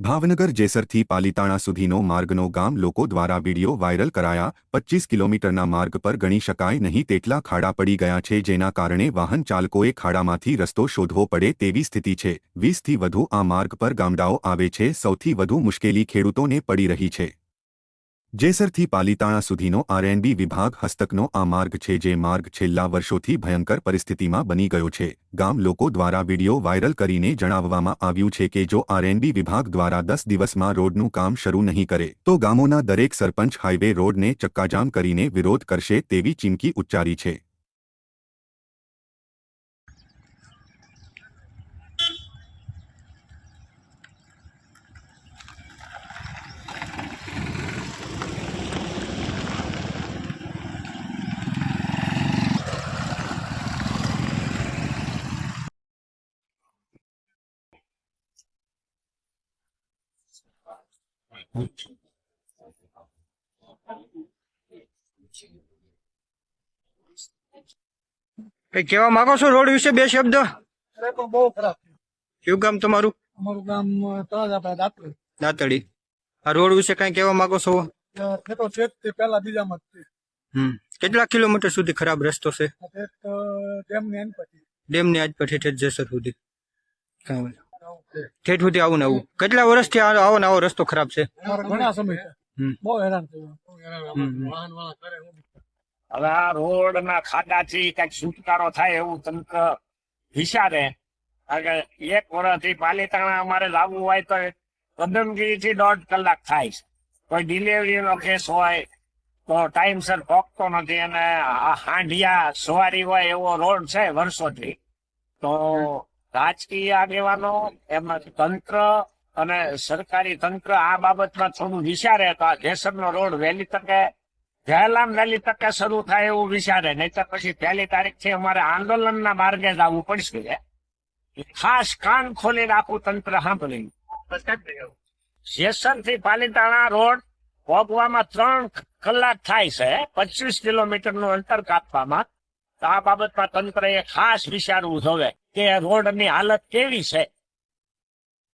ભાવનગર જેસરથી પાલીતાણા સુધીનો માર્ગનો ગામ લોકો દ્વારા વીડિયો વાયરલ કરાયા. પચીસ કિલોમીટરના માર્ગ પર ગણી શકાય નહીં તેટલા ખાડા પડી ગયા છે જેના કારણે વાહન ચાલકોએ ખાડામાંથી રસ્તો શોધવો પડે તેવી સ્થિતિ છે. વીસથી વધુ આ માર્ગ પર ગામડાઓ આવે છે. સૌથી વધુ મુશ્કેલી ખેડૂતોને પડી રહી છે. જેસરથી પાલીતાણા સુધીનો આરએનબી વિભાગ હસ્તકનો આ માર્ગ છે જે માર્ગ છેલ્લા વર્ષોથી ભયંકર પરિસ્થિતિમાં બની ગયો છે. ગામ લોકો દ્વારા વીડિયો વાયરલ કરીને જણાવવામાં આવ્યું છે કે જો આરએનબી વિભાગ દ્વારા દસ દિવસમાં રોડનું કામ શરૂ નહીં કરે, તો ગામોના દરેક સરપંચ હાઇવે રોડને ચક્કાજામ કરીને વિરોધ કરશે તેવી ચીમકી ઉચ્ચારી છે. કઈ કેવા માંગો છો રોડ વિશે બે શબ્દ? બહુ ખરાબ કયું ગામ તમારું? અમારું ગામ દાતળી દાતળી આ રોડ વિશે કઈ કેવા માંગો છો? પેલા બીજામાં હમ. કેટલા કિલોમીટર સુધી ખરાબ રસ્તો છે? પછી ડેમની આજ પછી ઠેઠ જેસર સુધી. કાંઈ. ઠેઠ સુધી આવું ને આવું. કેટલા વર્ષથી આવો ને આવો રસ્તો ખરાબ છે? ઘણા સમય બહુ હેરાન. હવે આ રોડ ના કંઈક છુટકારો થાય એવું તંત્ર વિચારે. કારણ કે એક વર્ષથી પાલીતાણા અમારે લાવવું હોય તો કદમગીરી થી દોઢ કલાક થાય છે. કોઈ ડિલિવરી નો કેસ હોય તો ટાઈમસર પહોંચતો નથી અને આ હાંડિયા સવારી હોય એવો રોડ છે વર્ષોથી. તો રાજકીય આગેવાનો, એમાં તંત્ર અને સરકારી તંત્ર આ બાબતમાં થોડું વિચારે તો આ જેસરનો રોડ વહેલી તકે વહેલામ વહેલી તકે શરૂ થાય એવું વિચારે. નહીતર પછી પહેલી તારીખથી અમારે આંદોલનના માર્ગે જ આવવું પડશે. ખાસ કાન ખોલીને આખું તંત્ર સાંભળી જેસરથી પાલીતાણા રોડ ભોગવામાં ત્રણ કલાક થાય છે, પચીસ કિલોમીટરનું અંતર કાપવામાં. તો આ બાબતમાં તંત્રએ ખાસ વિચારવું જોવે. કે રોડની હાલત કેવી છે?